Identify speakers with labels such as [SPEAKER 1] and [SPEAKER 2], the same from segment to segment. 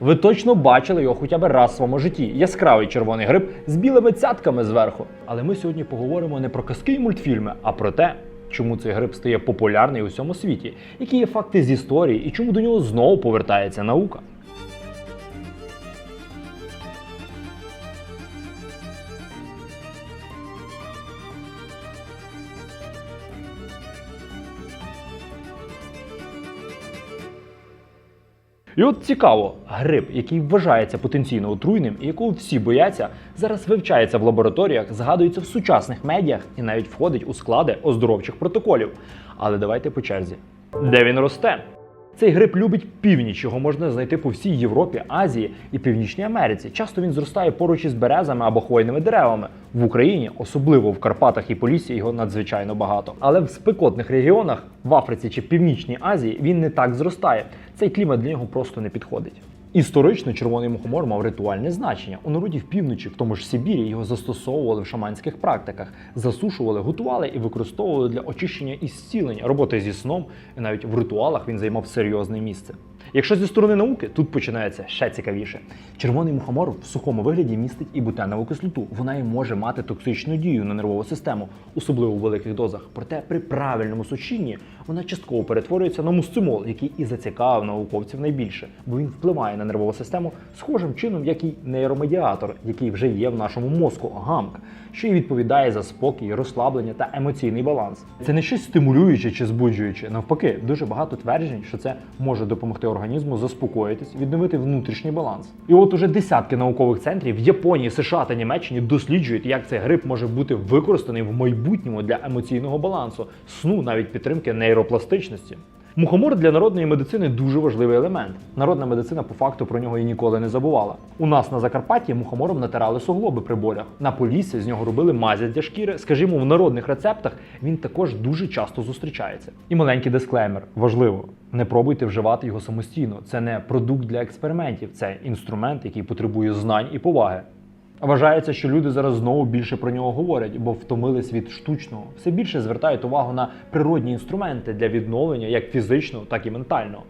[SPEAKER 1] Ви точно бачили його хоча б раз в своєму житті. Яскравий червоний гриб з білими цятками зверху. Але ми сьогодні поговоримо не про казки і мультфільми, а про те, чому цей гриб стає популярний у всьому світі, які є факти з історії і чому до нього знову повертається наука. І от цікаво, гриб, який вважається потенційно отруйним і якого всі бояться, зараз вивчається в лабораторіях, згадується в сучасних медіях і навіть входить у склади оздоровчих протоколів. Але давайте по черзі. Де він росте? Цей гриб любить північ, його можна знайти по всій Європі, Азії і Північній Америці. Часто він зростає поруч із березами або хвойними деревами. В Україні, особливо в Карпатах і Поліссі, його надзвичайно багато. Але в спекотних регіонах в Африці чи Північній Азії він не так зростає. Цей клімат для нього просто не підходить. Історично червоний мухомор мав ритуальне значення. У народі в півночі, в тому ж Сибірі, його застосовували в шаманських практиках, засушували, готували і використовували для очищення і зцілення, роботи зі сном, і навіть в ритуалах він займав серйозне місце. Якщо зі сторони науки, тут починається ще цікавіше. Червоний мухомор в сухому вигляді містить і бутенову кислоту. Вона і може мати токсичну дію на нервову систему, особливо у великих дозах. Проте при правильному сучінні вона частково перетворюється на мусцимол, який і зацікавив науковців найбільше, бо він впливає на нервову систему схожим чином, як і нейромедіатор, який вже є в нашому мозку гамк, що й відповідає за спокій, розслаблення та емоційний баланс. Це не щось стимулююче чи збуджуюче. Навпаки, дуже багато тверджень, що це може допомогти організму заспокоїтись, відновити внутрішній баланс. І от уже десятки наукових центрів в Японії, США та Німеччині досліджують, як цей гриб може бути використаний в майбутньому для емоційного балансу, сну, навіть підтримки нейропластичності. Мухомор для народної медицини дуже важливий елемент. Народна медицина по факту про нього і ніколи не забувала. У нас на Закарпатті мухомором натирали суглоби при болях. На Поліссі з нього робили мазі для шкіри. Скажімо, в народних рецептах він також дуже часто зустрічається. І маленький дисклеймер важливо. Не пробуйте вживати його самостійно. Це не продукт для експериментів, це інструмент, який потребує знань і поваги. Вважається, що люди зараз знову більше про нього говорять, бо втомились від штучного. Все більше звертають увагу на природні інструменти для відновлення як фізичного, так і ментального.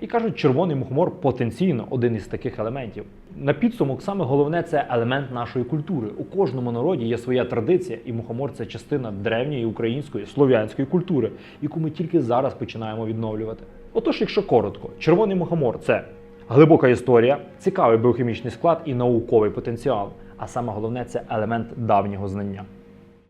[SPEAKER 1] І кажуть, червоний мухомор потенційно один із таких елементів. На підсумок, саме головне це елемент нашої культури. У кожному народі є своя традиція, і мухомор це частина древньої української слов'янської культури, яку ми тільки зараз починаємо відновлювати. Отож, якщо коротко, червоний мухомор це глибока історія, цікавий біохімічний склад і науковий потенціал. А саме головне це елемент давнього знання.